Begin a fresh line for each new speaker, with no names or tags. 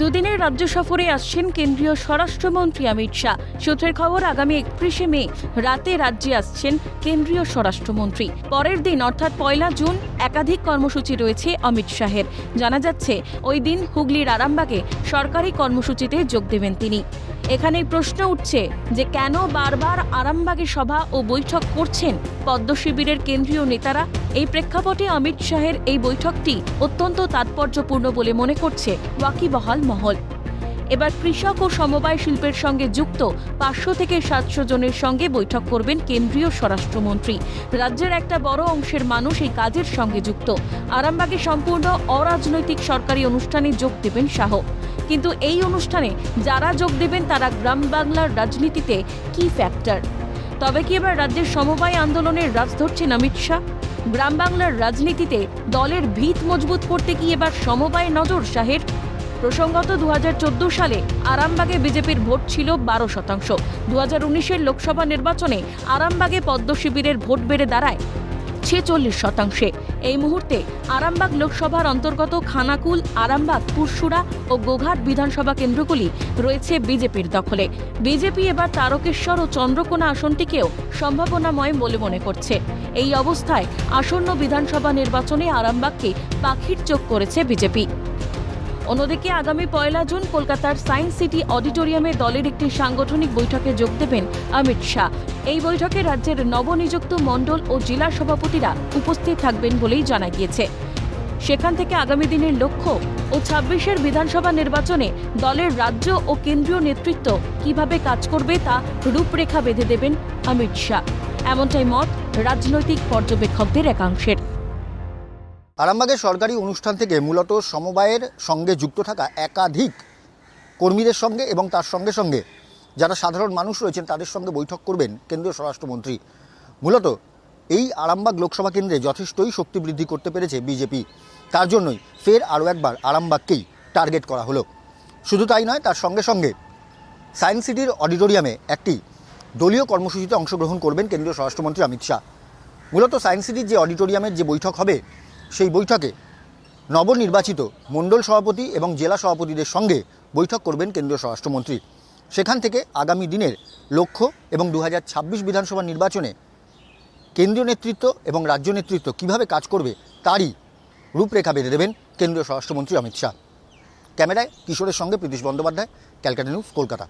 দুদিনের রাজ্য সফরে আসছেন কেন্দ্রীয় স্বরাষ্ট্রমন্ত্রী অমিত শাহ। সূত্রের খবর, আগামী একত্রিশে মে রাতে রাজ্যে আসছেন কেন্দ্রীয় স্বরাষ্ট্রমন্ত্রী। পরের দিন, অর্থাৎ পয়লা জুন একাধিক কর্মসূচি রয়েছে অমিত শাহের। জানা যাচ্ছে, ওই দিন হুগলির আরামবাগে সরকারি কর্মসূচিতে যোগ দেবেন তিনি। এখানেই প্রশ্ন উঠছে যে কেন বারবার আরামবাগে সভা ও বৈঠক করছেন পদ্ম শিবিরের কেন্দ্রীয় নেতারা? এই প্রেক্ষাপটে অমিত শাহের এই বৈঠকটি অত্যন্ত তাৎপর্যপূর্ণ বলে মনে করছে ওয়াকিবহাল মহল। এবার কৃষক ও সমবায় শিল্পের সঙ্গে যুক্ত পাঁচশো থেকে সাতশো জনের সঙ্গে বৈঠক করবেন কেন্দ্রীয় স্বরাষ্ট্রমন্ত্রী। রাজ্যের একটা বড় অংশের মানুষ এই কাজের সঙ্গে যুক্ত। আরামবাগে সম্পূর্ণ অরাজনৈতিক সরকারি অনুষ্ঠানে যোগ দেবেন শাহ। কিন্তু এই অনুষ্ঠানে যারা যোগ দেবেন তারা গ্রাম বাংলার রাজনীতিতে কি ফ্যাক্টর তবে কি এবার রাজ্যের সমবায় আন্দোলনের রাজ ধরছেন অমিত শাহ? গ্রাম বাংলার রাজনীতিতে দলের ভিত মজবুত করতে কি এবার সমবায় নজর শাহের? প্রসঙ্গত দু হাজার চোদ্দ সালে আরামবাগে বিজেপির ভোট ছিল বারো শতাংশ। দু হাজার লোকসভা নির্বাচনে আরামবাগে পদ্ম শিবিরের ভোট বেড়ে দাঁড়ায় ছেচল্লিশ শতাংশে। এই মুহূর্তে আরামবাগ লোকসভার অন্তর্গত খানাকুল, আরামবাগ পুরসুরা ও গোঘাট বিধানসভা কেন্দ্রগুলি রয়েছে বিজেপির দখলে। বিজেপি এবার তারকেশ্বর ও চন্দ্রকোনা আসনটিকেও সম্ভাবনাময় বলে মনে করছে। এই অবস্থায় আসন্ন বিধানসভা নির্বাচনে আরামবাগকে পাখির চোখ করেছে বিজেপি। অন্যদিকে আগামী পয়লা জুন কলকাতার সায়েন্স সিটি অডিটোরিয়ামে দলের একটি সাংগঠনিক বৈঠকে যোগ দেবেন অমিত শাহ। এই বৈঠকে রাজ্যের নবনিযুক্ত মণ্ডল ও জেলা সভাপতিরা উপস্থিত থাকবেন বলেই জানা গিয়েছে। সেখান থেকে আগামী দিনের লক্ষ্য ও ছাব্বিশের বিধানসভা নির্বাচনে দলের রাজ্য ও কেন্দ্রীয় নেতৃত্ব কীভাবে কাজ করবে তা রূপরেখা বেঁধে দেবেন অমিত শাহ। এমনটাই মত রাজনৈতিক পর্যবেক্ষকদের একাংশের।
আরামবাগের সরকারি অনুষ্ঠান থেকে মূলত সমবায়ের সঙ্গে যুক্ত থাকা একাধিক কর্মীদের সঙ্গে এবং তার সঙ্গে সঙ্গে যারা সাধারণ মানুষ রয়েছেন তাদের সঙ্গে বৈঠক করবেন কেন্দ্রীয় স্বরাষ্ট্রমন্ত্রী। মূলত এই আরামবাগ লোকসভা কেন্দ্রে যথেষ্টই শক্তি বৃদ্ধি করতে পেরেছে বিজেপি। তার জন্যই ফের আরও একবার আরামবাগকেই টার্গেট করা হলো। শুধু তাই নয়, তার সঙ্গে সঙ্গে সায়েন্স সিটির অডিটোরিয়ামে একটি দলীয় কর্মসূচিতে অংশগ্রহণ করবেন কেন্দ্রীয় স্বরাষ্ট্রমন্ত্রী অমিত শাহ। মূলত সায়েন্স সিটির যে অডিটোরিয়ামের যে বৈঠক হবে সেই বৈঠকে নবনির্বাচিত মণ্ডল সভাপতি এবং জেলা সভাপতিদের সঙ্গে বৈঠক করবেন কেন্দ্রীয় স্বরাষ্ট্রমন্ত্রী। সেখান থেকে আগামী দিনের লক্ষ্য এবং দু হাজার ছাব্বিশ বিধানসভা নির্বাচনে কেন্দ্রীয় নেতৃত্ব এবং রাজ্য নেতৃত্ব কীভাবে কাজ করবে তারই রূপরেখা বেঁধে দেবেন কেন্দ্রীয় স্বরাষ্ট্রমন্ত্রী অমিত শাহ। ক্যামেরায় কিশোরের সঙ্গে প্রীতিশ বন্দ্যোপাধ্যায়, ক্যালকাটা নিউজ, কলকাতা।